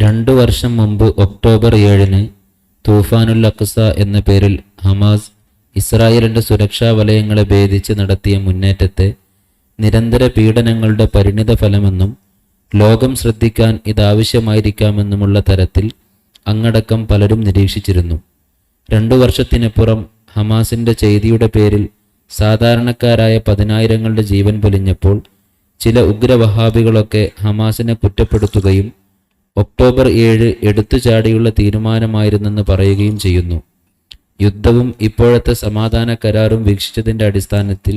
രണ്ടു വർഷം മുമ്പ് ഒക്ടോബർ ഏഴിന് തൂഫാനുൽ അക്സ എന്ന പേരിൽ ഹമാസ് ഇസ്രായേലിന്റെ സുരക്ഷാ വലയങ്ങളെ ഭേദിച്ച് നടത്തിയ മുന്നേറ്റത്തെ നിരന്തര പീഡനങ്ങളുടെ പരിണിത ഫലമെന്നും ലോകം ശ്രദ്ധിക്കാൻ ഇതാവശ്യമായിരിക്കാമെന്നുമുള്ള തരത്തിൽ അങ്ങടക്കം പലരും നിരീക്ഷിച്ചിരുന്നു. രണ്ടു വർഷത്തിനപ്പുറം ഹമാസിന്റെ ചെയ്തിയുടെ പേരിൽ സാധാരണക്കാരായ പതിനായിരങ്ങളുടെ ജീവൻ പൊലിഞ്ഞപ്പോൾ ചില ഉഗ്രവഹാബികളൊക്കെ ഹമാസിനെ കുറ്റപ്പെടുത്തുകയും ഒക്ടോബർ ഏഴ് എടുത്തുചാടിയുള്ള തീരുമാനമായിരുന്നെന്ന് പറയുകയും ചെയ്യുന്നു. യുദ്ധവും ഇപ്പോഴത്തെ സമാധാന കരാറും വീക്ഷിച്ചതിന്റെ അടിസ്ഥാനത്തിൽ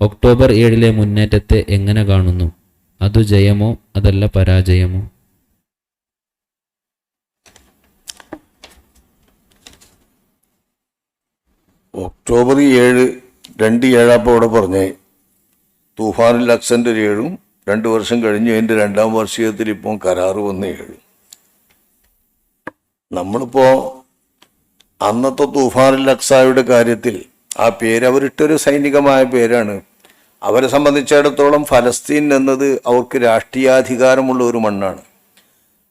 ഒക്ടോബർ ഏഴിലെ മുന്നേറ്റത്തെ എങ്ങനെ കാണുന്നു? അതു ജയമോ അതല്ല പരാജയമോ? ഒക്ടോബർ ഏഴ് രണ്ട് ഏഴാപ്പോൾ ഇവിടെ പറഞ്ഞേ. തൂഫാനിൽ അക്സന്റെ ഒരു ഏഴും രണ്ട് വർഷം കഴിഞ്ഞ് എന്റെ രണ്ടാം വാർഷികത്തിൽ ഇപ്പം കരാറ് വന്നേ കഴിഞ്ഞു നമ്മളിപ്പോൾ അന്നത്തെ തൂഫാനിൽ അക്സായുടെ കാര്യത്തിൽ ആ പേര് അവരിട്ടൊരു സൈനികമായ പേരാണ്. അവരെ സംബന്ധിച്ചിടത്തോളം ഫലസ്തീൻ എന്നത് അവർക്ക് രാഷ്ട്രീയാധികാരമുള്ള ഒരു മണ്ണാണ്.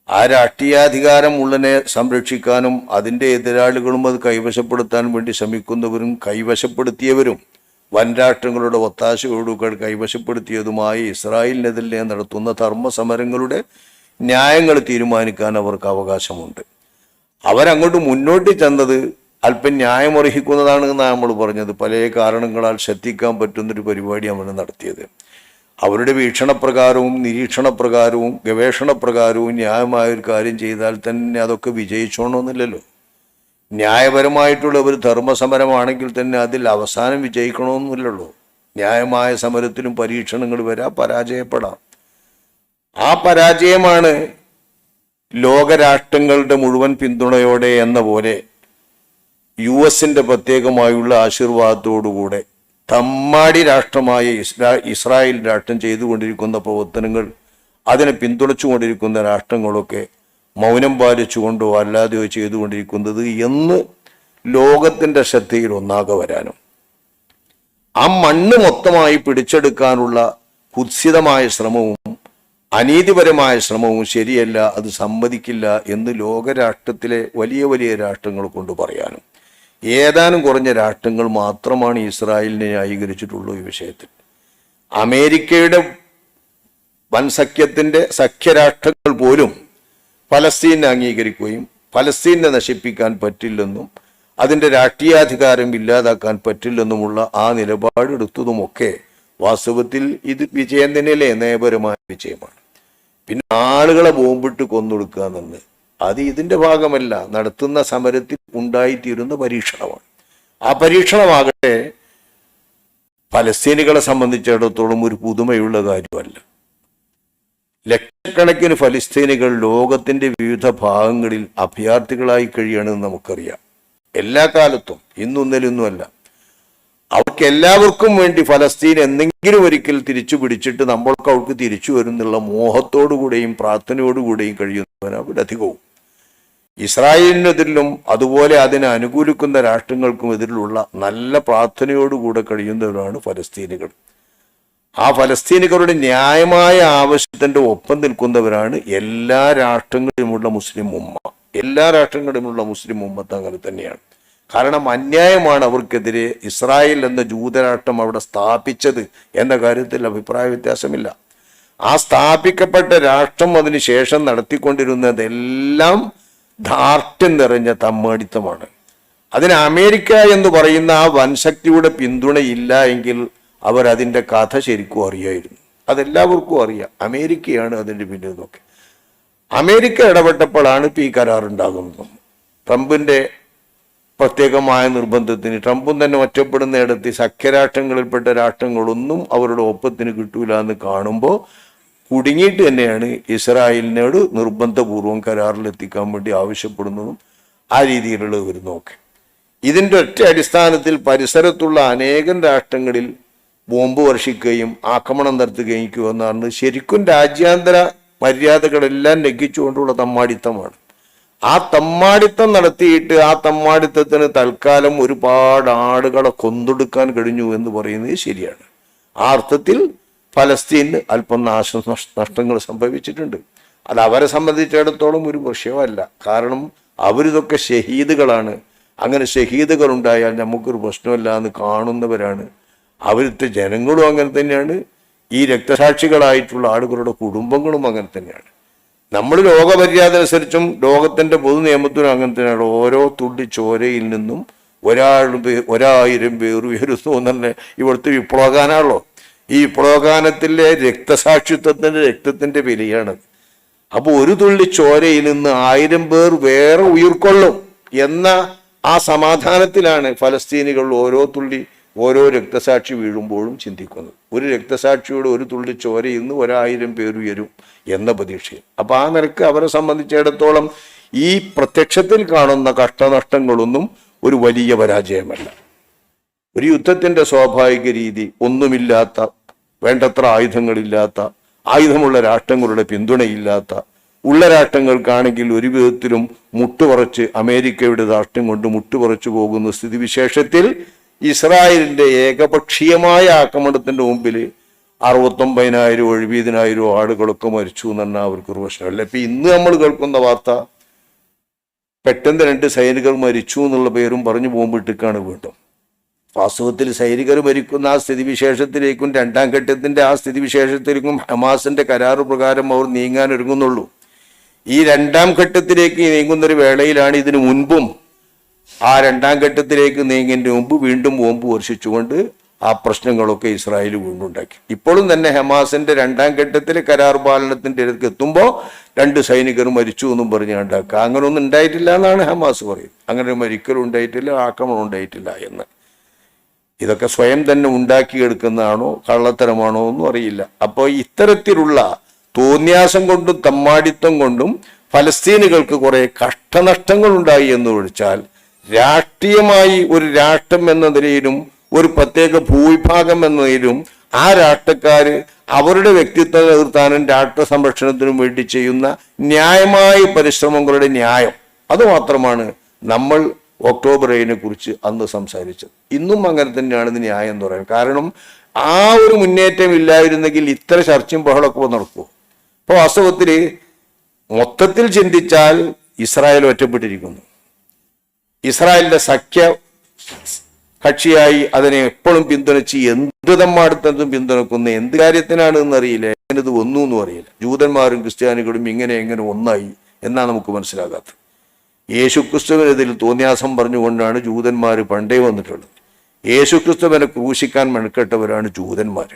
ആ രാഷ്ട്രീയാധികാരമുള്ളതിനെ സംരക്ഷിക്കാനും അതിന്റെ എതിരാളികളും അത് കൈവശപ്പെടുത്താൻ വേണ്ടി ശ്രമിക്കുന്നവരും കൈവശപ്പെടുത്തിയവരും വൻ രാഷ്ട്രങ്ങളുടെ കൈവശപ്പെടുത്തിയതുമായി ഇസ്രായേലിനെതിരെ നടത്തുന്ന ധർമ്മസമരങ്ങളുടെ ന്യായങ്ങൾ തീരുമാനിക്കാൻ അവർക്ക് അവകാശമുണ്ട്. അവരങ്ങോട്ട് മുന്നോട്ട് ചെന്നത് അല്പം ന്യായമർഹിക്കുന്നതാണെന്നാണ് നമ്മൾ പറഞ്ഞത്. പല കാരണങ്ങളാൽ ശ്രദ്ധിക്കാൻ പറ്റുന്നൊരു പരിപാടി അവർ നടത്തിയത്. അവരുടെ വീക്ഷണപ്രകാരവും നിരീക്ഷണപ്രകാരവും ഗവേഷണപ്രകാരവും ന്യായമായ ഒരു കാര്യം ചെയ്താൽ തന്നെ അതൊക്കെ വിജയിച്ചോണമെന്നില്ലല്ലോ ന്യായപരമായിട്ടുള്ള ഒരു ധർമ്മസമരമാണെങ്കിൽ തന്നെ അതിൽ അവസാനം വിജയിക്കണമെന്നില്ലല്ലോ. ന്യായമായ സമരത്തിലും പരീക്ഷണങ്ങൾ വരാം പരാജയപ്പെടാം. ആ പരാജയമാണ് ലോകരാഷ്ട്രങ്ങളുടെ മുഴുവൻ പിന്തുണയോടെ എന്ന പോലെ യു എസിന്റെ പ്രത്യേകമായുള്ള ആശീർവാദത്തോടുകൂടെ തമ്മാടി രാഷ്ട്രമായ ഇസ്രാ ഇസ്രായേൽ രാഷ്ട്രം ചെയ്തുകൊണ്ടിരിക്കുന്ന പ്രവർത്തനങ്ങൾ അതിനെ പിന്തുണച്ചുകൊണ്ടിരിക്കുന്ന രാഷ്ട്രങ്ങളൊക്കെ മൗനം പാലിച്ചുകൊണ്ടോ അല്ലാതെയോ ചെയ്തുകൊണ്ടിരിക്കുന്നത് എന്ന് ലോകത്തിന്റെ ശ്രദ്ധയിൽ ഒന്നാകെ വരാനും. ആ മണ്ണ് മൊത്തമായി പിടിച്ചെടുക്കാനുള്ള കുത്സിതമായ ശ്രമവും അനീതിപരമായ ശ്രമവും ശരിയല്ല അത് സമ്മതിക്കില്ല എന്ന് ലോകരാഷ്ട്രത്തിലെ വലിയ വലിയ രാഷ്ട്രങ്ങൾ കൊണ്ട് പറയാനും. ഏതാനും കുറഞ്ഞ രാഷ്ട്രങ്ങൾ മാത്രമാണ് ഇസ്രായേലിനെ ന്യായീകരിച്ചിട്ടുള്ളൂ ഈ വിഷയത്തിൽ. അമേരിക്കയുടെ വൻസഖ്യത്തിന്റെ സഖ്യരാഷ്ട്രങ്ങൾ പോലും ഫലസ്തീനെ അംഗീകരിക്കുകയും ഫലസ്തീനെ നശിപ്പിക്കാൻ പറ്റില്ലെന്നും അതിന്റെ രാഷ്ട്രീയാധികാരം ഇല്ലാതാക്കാൻ പറ്റില്ലെന്നുമുള്ള ആ നിലപാടെടുത്തതുമൊക്കെ വാസ്തവത്തിൽ ഇത് വിജയം തന്നെയല്ലേ? നയപരമായ വിജയമാണ്. പിന്നെ ആളുകളെ ബോംബിട്ട് കൊന്നൊടുക്കുക എന്നത് അത് ഇതിന്റെ ഭാഗമല്ല. നടത്തുന്ന സമരത്തിൽ ഉണ്ടായിത്തീരുന്ന പരീക്ഷണമാണ്. ആ പരീക്ഷണമാകട്ടെ ഫലസ്തീനികളെ സംബന്ധിച്ചിടത്തോളം ഒരു പുതുമയുള്ള കാര്യമല്ല. ലക്ഷക്കണക്കിന് ഫലസ്തീനികൾ ലോകത്തിന്റെ വിവിധ ഭാഗങ്ങളിൽ അഭയാർത്ഥികളായി കഴിയണമെന്ന് നമുക്കറിയാം. എല്ലാ കാലത്തും ഇന്നും ഇന്നലെയൊന്നുമല്ല അവർക്ക് എല്ലാവർക്കും വേണ്ടി ഫലസ്തീൻ എന്തെങ്കിലും ഒരിക്കൽ തിരിച്ചു പിടിച്ചിട്ട് നമ്മൾക്ക് അവർക്ക് തിരിച്ചു വരുന്നുള്ള മോഹത്തോടുകൂടെയും പ്രാർത്ഥനയോടുകൂടെയും കഴിയുന്നവരാണ് അവരധികവും ഇസ്രായേലിനെതിരിലും അതുപോലെ അതിനെ അനുകൂലിക്കുന്ന രാഷ്ട്രങ്ങൾക്കും എതിരിലുള്ള നല്ല പ്രാർത്ഥനയോടുകൂടെ കഴിയുന്നവരാണ് ഫലസ്തീനുകൾ. ആ ഫലസ്തീനുകളുടെ ന്യായമായ ആവശ്യത്തിന്റെ ഒപ്പം നിൽക്കുന്നവരാണ് എല്ലാ രാഷ്ട്രങ്ങളിലുമുള്ള മുസ്ലിം ഉമ്മ. എല്ലാ രാഷ്ട്രങ്ങളിലുമുള്ള മുസ്ലിം ഉമ്മത്ത് അങ്ങനെ തന്നെയാണ്. കാരണം അന്യായമാണ് അവർക്കെതിരെ ഇസ്രായേൽ എന്ന ജൂതരാഷ്ട്രം അവിടെ സ്ഥാപിച്ചത് എന്ന കാര്യത്തിൽ അഭിപ്രായ വ്യത്യാസമില്ല. ആ സ്ഥാപിക്കപ്പെട്ട രാഷ്ട്രം അതിന് ശേഷം നടത്തിക്കൊണ്ടിരുന്നതെല്ലാം ധാർഷ്ട്യം നിറഞ്ഞ തമ്മടിത്തമാണ്. അതിന് അമേരിക്ക എന്ന് പറയുന്ന ആ വൻശക്തിയുടെ പിന്തുണയില്ല എങ്കിൽ അവർ അതിന്റെ കഥ ശരിക്കും അറിയായിരുന്നു. അതെല്ലാവർക്കും അറിയാം. അമേരിക്കയാണ് അതിന്റെ പിന്നിൽ നിന്നൊക്കെ അമേരിക്ക ഇടപെട്ടപ്പോഴാണ് ഇപ്പം ഈ കരാറുണ്ടാകുന്നത്. ട്രംപിന്റെ പ്രത്യേകമായ നിർബന്ധത്തിന് ട്രംപും തന്നെ ഒറ്റപ്പെടുന്നിടത്ത് സഖ്യരാഷ്ട്രങ്ങളിൽപ്പെട്ട രാഷ്ട്രങ്ങളൊന്നും അവരുടെ ഒപ്പത്തിന് കിട്ടൂല എന്ന് കാണുമ്പോൾ കുടുങ്ങിയിട്ട് തന്നെയാണ് ഇസ്രായേലിനോട് നിർബന്ധപൂർവം കരാറിലെത്തിക്കാൻ വേണ്ടി ആവശ്യപ്പെടുന്നതും ആ രീതിയിലുള്ള വരുന്നതൊക്കെ ഇതിന്റെ ഒറ്റ അടിസ്ഥാനത്തിൽ പരിസരത്തുള്ള അനേകം രാഷ്ട്രങ്ങളിൽ ബോംബ് വർഷിക്കുകയും ആക്രമണം നടത്തുകയും എന്നാണ് ശരിക്കും രാജ്യാന്തര മര്യാദകളെല്ലാം ലംഘിച്ചുകൊണ്ടുള്ള തമ്മാടിത്തമാണ്. ആ തമ്മാടിത്തം നടത്തിയിട്ട് ആ തമ്മാടിത്തത്തിന് തൽക്കാലം ഒരുപാട് ആളുകളെ കൊന്നൊടുക്കാൻ കഴിഞ്ഞു എന്ന് പറയുന്നത് ശരിയാണ്. ആ അർത്ഥത്തിൽ ഫലസ്തീന് അല്പം നാശ നഷ്ടങ്ങൾ സംഭവിച്ചിട്ടുണ്ട്. അത് അവരെ സംബന്ധിച്ചിടത്തോളം ഒരു വിഷയമല്ല. കാരണം അവരിതൊക്കെ ഷഹീദുകളാണ്. അങ്ങനെ ഷഹീദുകൾ ഉണ്ടായാൽ നമുക്കൊരു പ്രശ്നമല്ല എന്ന് കാണുന്നവരാണ്. അവിടുത്തെ ജനങ്ങളും അങ്ങനെ തന്നെയാണ്. ഈ രക്തസാക്ഷികളായിട്ടുള്ള ആളുകളുടെ കുടുംബങ്ങളും അങ്ങനെ തന്നെയാണ്. നമ്മൾ ലോകമര്യാദ അനുസരിച്ചും ലോകത്തിന്റെ പൊതു നിയമത്തിനും അങ്ങനെ തന്നെയാണ്. ഓരോ തുള്ളി ചോരയിൽ നിന്നും ഒരാൾ ഒരായിരം പേർ ഉയരുന്നു തന്നെ ഇവിടുത്തെ വിപ്ലവഗാനാണല്ലോ ഈ വിപ്ലവഗാനത്തിലെ രക്തസാക്ഷിത്വത്തിന്റെ രക്തത്തിന്റെ വിലയാണ്. അപ്പോൾ ഒരു തുള്ളി ചോരയിൽ നിന്ന് ആയിരം പേർ വേറെ ഉയർക്കൊള്ളും എന്ന ആ സമാധാനത്തിലാണ് ഫലസ്തീനികൾ ഓരോ തുള്ളി ഓരോ രക്തസാക്ഷി വീഴുമ്പോഴും ചിന്തിക്കുന്നത് ഒരു രക്തസാക്ഷിയുടെ ഒരു തുള്ളി ചോര ഇന്ന് ഒരായിരം പേർ ഉയരും എന്ന പ്രതീക്ഷയിൽ. അപ്പൊ ആ നിലയ്ക്ക് അവരെ സംബന്ധിച്ചിടത്തോളം ഈ പ്രത്യക്ഷത്തിൽ കാണുന്ന കഷ്ടനഷ്ടങ്ങളൊന്നും ഒരു വലിയ പരാജയമല്ല. ഒരു യുദ്ധത്തിന്റെ സ്വാഭാവിക രീതി ഒന്നുമില്ലാത്ത വേണ്ടത്ര ആയുധങ്ങളില്ലാത്ത ആയുധമുള്ള രാഷ്ട്രങ്ങളുടെ പിന്തുണയില്ലാത്ത ഉള്ള രാഷ്ട്രങ്ങൾക്കാണെങ്കിൽ ഒരു വിധത്തിലും മുട്ടുപറച്ച് അമേരിക്കയുടെ രാഷ്ട്രം കൊണ്ട് മുട്ടുപറച്ചു പോകുന്ന സ്ഥിതിവിശേഷത്തിൽ ഇസ്രായേലിന്റെ ഏകപക്ഷീയമായ ആക്രമണത്തിന്റെ മുമ്പിൽ അറുപത്തൊമ്പതിനായിരം എഴുപതിനായിരം ആളുകളൊക്കെ മരിച്ചു എന്നാണ് അവർക്ക് അവർക്കൊരു പ്രശ്നമല്ല ഇപ്പൊ ഇന്ന് നമ്മൾ കേൾക്കുന്ന വാർത്ത പെട്ടെന്ന് രണ്ട് സൈനികർ മരിച്ചു എന്നുള്ള പേരും പറഞ്ഞു പോകുമ്പോഴത്തേക്കാണ് വീണ്ടും. വാസ്തവത്തിൽ സൈനികർ മരിക്കുന്ന ആ സ്ഥിതിവിശേഷത്തിലേക്കും രണ്ടാം ഘട്ടത്തിന്റെ ആ സ്ഥിതിവിശേഷത്തിലേക്കും ഹമാസിന്റെ കരാറ് പ്രകാരം അവർ നീങ്ങാൻ ഒരുങ്ങുന്നുള്ളൂ ഈ രണ്ടാം ഘട്ടത്തിലേക്ക് നീങ്ങുന്നൊരു വേളയിലാണ് ഇതിനു മുൻപും ആ രണ്ടാം ഘട്ടത്തിലേക്ക് നീങ്ങിന്റെ മുമ്പ് വീണ്ടും ബോംബ് വർഷിച്ചുകൊണ്ട് ആ പ്രശ്നങ്ങളൊക്കെ ഇസ്രായേൽ വീണ്ടും ഉണ്ടാക്കി ഇപ്പോഴും തന്നെ ഹമാസിന്റെ രണ്ടാം ഘട്ടത്തിൽ കരാർ പാലനത്തിന്റെ അടുത്ത് എത്തുമ്പോൾ രണ്ട് സൈനികർ മരിച്ചു എന്നും പറഞ്ഞ് ഉണ്ടാക്കുക അങ്ങനെ ഒന്നും ഉണ്ടായിട്ടില്ല എന്നാണ് ഹമാസ് പറയുന്നത്. അങ്ങനെ മരിക്കലും ഉണ്ടായിട്ടില്ല ആക്രമണം ഉണ്ടായിട്ടില്ല എന്ന്. ഇതൊക്കെ സ്വയം തന്നെ ഉണ്ടാക്കിയെടുക്കുന്നതാണോ കള്ളത്തരമാണോ ഒന്നും അറിയില്ല. അപ്പോൾ ഇത്തരത്തിലുള്ള തോന്യാസം കൊണ്ടും തമ്മാടിത്തം കൊണ്ടും ഫലസ്തീനുകൾക്ക് കുറെ കഷ്ടനഷ്ടങ്ങൾ ഉണ്ടായി എന്ന് ഒഴിച്ചാൽ രാഷ്ട്രീയമായി ഒരു രാഷ്ട്രം എന്ന നിലയിലും ഒരു പ്രത്യേക ഭൂവിഭാഗം എന്ന നിലയിലും ആ രാഷ്ട്രക്കാര് അവരുടെ വ്യക്തിത്വം നിർത്താനും രാഷ്ട്ര സംരക്ഷണത്തിനും വേണ്ടി ചെയ്യുന്ന ന്യായമായ പരിശ്രമങ്ങളുടെ ന്യായം. അതുമാത്രമാണ് നമ്മൾ ഒക്ടോബർ ഏഴിനെ കുറിച്ച് അന്ന് സംസാരിച്ചത്. ഇന്നും അങ്ങനെ തന്നെയാണ് ഇത് ന്യായം എന്ന് പറയുന്നത് കാരണം ആ ഒരു മുന്നേറ്റം ഇല്ലായിരുന്നെങ്കിൽ ഇത്ര ചർച്ചയും ബഹളമൊക്കെ നടക്കുമോ അപ്പോൾ വാസ്തവത്തിൽ മൊത്തത്തിൽ ചിന്തിച്ചാൽ ഇസ്രായേൽ ഒറ്റപ്പെട്ടിരിക്കുന്നു. ഇസ്രായേലിന്റെ സഖ്യ കക്ഷിയായി അതിനെ എപ്പോഴും പിന്തുണച്ച് എന്ത് തമ്മാടുത്തതും പിന്തുണക്കുന്ന എന്ത് കാര്യത്തിനാണ് എന്നറിയില്ല. എങ്ങനത് ഒന്നും എന്നും അറിയില്ല. ജൂതന്മാരും ക്രിസ്ത്യാനികളും ഇങ്ങനെ എങ്ങനെ ഒന്നായി എന്നാണ് നമുക്ക് മനസ്സിലാകാത്തത്. യേശുക്രിസ്തുവിനെതിൽ തോന്നിയാസം പറഞ്ഞുകൊണ്ടാണ് ജൂതന്മാർ പണ്ടേ വന്നിട്ടുള്ളത്. യേശുക്രിസ്തുവിനെ ക്രൂശിക്കാൻ മെനക്കെട്ടവരാണ് ജൂതന്മാർ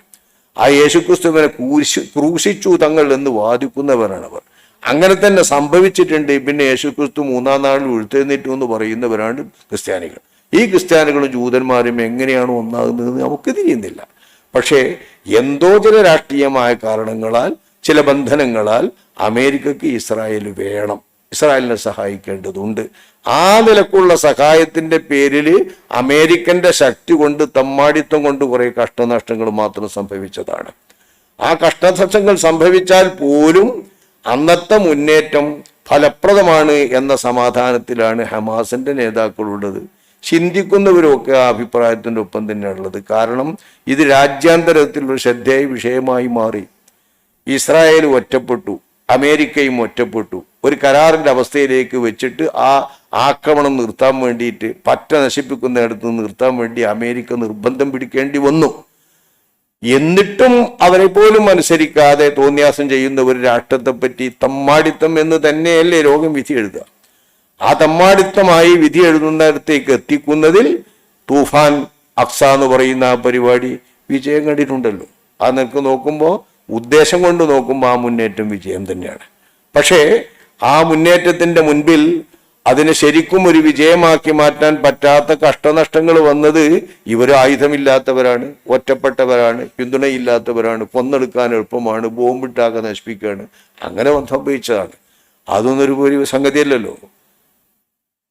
ആ യേശുക്രിസ്തുവിനെ ക്രൂശി ക്രൂശിച്ചു തങ്ങൾ എന്ന് വാദിക്കുന്നവരാണ് അവർ അങ്ങനെ തന്നെ സംഭവിച്ചിട്ടുണ്ട്. പിന്നെ യേശുക്രിസ്തു മൂന്നാം നാളിൽ ഉഴുത്തേന്നിട്ടു എന്ന് പറയുന്നവരാണ് ക്രിസ്ത്യാനികൾ. ഈ ക്രിസ്ത്യാനികളും ജൂതന്മാരും എങ്ങനെയാണ് ഒന്നാകുന്നതെന്ന് നമുക്ക് തിരിയുന്നില്ല. പക്ഷേ എന്തോ ചില രാഷ്ട്രീയമായ കാരണങ്ങളാൽ ചില ബന്ധനങ്ങളാൽ അമേരിക്കക്ക് ഇസ്രായേൽ വേണം. ഇസ്രായേലിനെ സഹായിക്കേണ്ടതുണ്ട്. ആ നിലക്കുള്ള സഹായത്തിന്റെ പേരിൽ അമേരിക്കന്റെ ശക്തി കൊണ്ട് തമ്മാടിത്തം കൊണ്ട് കുറെ കഷ്ടനഷ്ടങ്ങൾ മാത്രം സംഭവിച്ചതാണ്. ആ കഷ്ടനഷ്ടങ്ങൾ സംഭവിച്ചാൽ പോലും അന്നത്തെ മുന്നേറ്റം ഫലപ്രദമാണ് എന്ന സമാധാനത്തിലാണ് ഹമാസിന്റെ നേതാക്കളുള്ളത്. ചിന്തിക്കുന്നവരൊക്കെ ആ അഭിപ്രായത്തിന്റെ ഒപ്പം തന്നെയാണുള്ളത്. കാരണം ഇത് രാജ്യാന്തരത്തിലുള്ള ശ്രദ്ധേയ വിഷയമായി മാറി. ഇസ്രായേൽ ഒറ്റപ്പെട്ടു അമേരിക്കയും ഒറ്റപ്പെട്ടു. ഒരു കരാറിന്റെ അവസ്ഥയിലേക്ക് വെച്ചിട്ട് ആ ആക്രമണം നിർത്താൻ വേണ്ടിയിട്ട് പറ്റ നശിപ്പിക്കുന്നിടത്ത് നിർത്താൻ വേണ്ടി അമേരിക്ക നിർബന്ധം പിടിക്കേണ്ടി വന്നു. എന്നിട്ടും അവരെ പോലും അനുസരിക്കാതെ തോന്നിയാസം ചെയ്യുന്ന ഒരു രാഷ്ട്രത്തെ പറ്റി തമ്മാടിത്തം എന്ന് തന്നെയല്ലേ രോഗം വിധി എഴുതുക. ആ തമ്മാടിത്തമായി വിധി എഴുതുന്നിടത്തേക്ക് എത്തിക്കുന്നതിൽ തൂഫാൻ അക്സ എന്ന് പറയുന്ന ആ പരിപാടി വിജയം കണ്ടിട്ടുണ്ടല്ലോ. ആ നിനക്ക് നോക്കുമ്പോൾ ഉദ്ദേശം കൊണ്ട് നോക്കുമ്പോൾ ആ മുന്നേറ്റം വിജയം തന്നെയാണ്. പക്ഷേ ആ മുന്നേറ്റത്തിന്റെ മുൻപിൽ അതിനെ ശരിക്കും ഒരു വിജയമാക്കി മാറ്റാൻ പറ്റാത്ത കഷ്ടനഷ്ടങ്ങൾ വന്നത് ഇവർ ആയുധമില്ലാത്തവരാണ് ഒറ്റപ്പെട്ടവരാണ് പിന്തുണയില്ലാത്തവരാണ് കൊന്നെടുക്കാൻ എളുപ്പമാണ് ബോംബിട്ടാകെ നശിപ്പിക്കുകയാണ്. അങ്ങനെ സംഭവിച്ചതാണ്. അതൊന്നൊരു ഒരു സംഗതിയല്ലല്ലോ.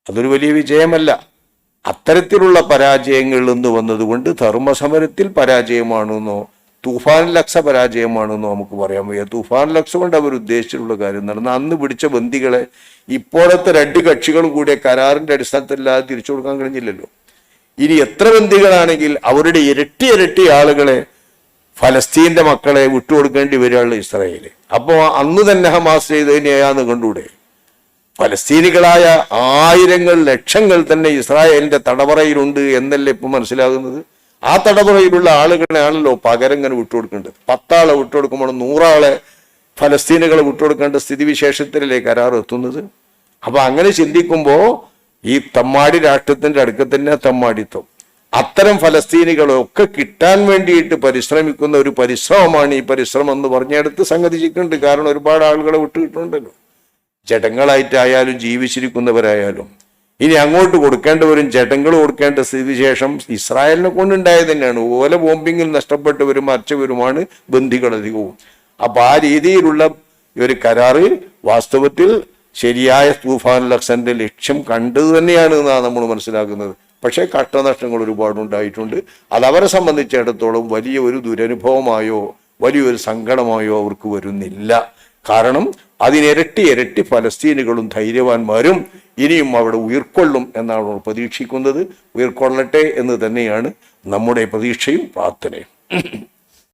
അതൊരു വലിയ വിജയമല്ല. അത്തരത്തിലുള്ള പരാജയങ്ങളിൽ നിന്ന് വന്നതുകൊണ്ട് ധർമ്മസമരത്തിൽ പരാജയമാണെന്നോ തൂഫാൻ ലക്ഷ പരാജയമാണെന്ന് നമുക്ക് പറയാൻ വയ്യ. തൂഫാൻ ലക്ഷ കൊണ്ട് അവർ ഉദ്ദേശിച്ചിട്ടുള്ള കാര്യം നടന്ന അന്ന് പിടിച്ച ബന്ദികളെ ഇപ്പോഴത്തെ രണ്ട് കക്ഷികളും കൂടിയ കരാറിന്റെ അടിസ്ഥാനത്തിലല്ലാതെ തിരിച്ചു കൊടുക്കാൻ കഴിഞ്ഞില്ലല്ലോ. ഇനി എത്ര ബന്ദികളാണെങ്കിൽ അവരുടെ ഇരട്ടി ഇരട്ടി ആളുകളെ ഫലസ്തീന്റെ മക്കളെ വിട്ടുകൊടുക്കേണ്ടി വരികയുള്ള ഇസ്രായേൽ. അപ്പോൾ അന്ന് തന്നെ ഹമാസ് ചെയ്തതിനെയാന്ന് കണ്ടൂടെ ഫലസ്തീനികളായ ആയിരങ്ങൾ ലക്ഷങ്ങൾ തന്നെ ഇസ്രായേലിന്റെ തടവറയിലുണ്ട് എന്നല്ലേ ഇപ്പൊ മനസ്സിലാകുന്നത്? ആ തടവറയിലുള്ള ആളുകളെയാണല്ലോ പകരം ഇങ്ങനെ വിട്ടുകൊടുക്കേണ്ടത്. പത്താളെ വിട്ടുകൊടുക്കുമ്പോൾ നൂറാളെ ഫലസ്തീനുകളെ വിട്ടുകൊടുക്കേണ്ട സ്ഥിതിവിശേഷത്തിലല്ലേ കരാർ എത്തുന്നത്? അപ്പൊ അങ്ങനെ ചിന്തിക്കുമ്പോൾ ഈ തമ്മാടി രാഷ്ട്രത്തിന്റെ അടുക്ക തന്നെ തമ്മാടിത്വം. അത്തരം ഫലസ്തീനികളൊക്കെ കിട്ടാൻ വേണ്ടിയിട്ട് പരിശ്രമിക്കുന്ന ഒരു പരിശ്രമമാണ് ഈ പരിശ്രമം എന്ന് പറഞ്ഞെടുത്ത് സംഗതിച്ചിട്ടുണ്ട്. കാരണം ഒരുപാട് ആളുകളെ വിട്ടുകിട്ടുണ്ടല്ലോ ജഡങ്ങളായിട്ടായാലും ജീവിച്ചിരിക്കുന്നവരായാലും. ഇനി അങ്ങോട്ട് കൊടുക്കേണ്ടവരും ജഡങ്ങൾ കൊടുക്കേണ്ട സ്ഥിതിവിശേഷം ഇസ്രായേലിനെ കൊണ്ടുണ്ടായത് തന്നെയാണ്. ഓല ബോംബിങ്ങിൽ നഷ്ടപ്പെട്ടവരും മരിച്ചവരുമാണ് ബന്ധികളധികവും അപ്പൊ ആ രീതിയിലുള്ള ഒരു കരാറ് വാസ്തവത്തിൽ ശരിയായ തൂഫാൻ ലക്സന്റെ ലക്ഷ്യം കണ്ടത് തന്നെയാണ് എന്നാണ് നമ്മൾ മനസ്സിലാക്കുന്നത്. പക്ഷേ കഷ്ടനഷ്ടങ്ങൾ ഒരുപാടുണ്ടായിട്ടുണ്ട് അത് അവരെ സംബന്ധിച്ചിടത്തോളം വലിയ ഒരു ദുരനുഭവമായോ വലിയൊരു സങ്കടമായോ അവർക്ക് വരുന്നില്ല. കാരണം അതിനിരട്ടി ഇരട്ടി ഫലസ്തീനുകളും ധൈര്യവാന്മാരും ഇനിയും അവിടെ ഉയർക്കൊള്ളും എന്നാണ് നമ്മൾ പ്രതീക്ഷിക്കുന്നത്. ഉയർക്കൊള്ളട്ടെ എന്ന് തന്നെയാണ് നമ്മുടെ പ്രതീക്ഷയും പ്രാർത്ഥനയും.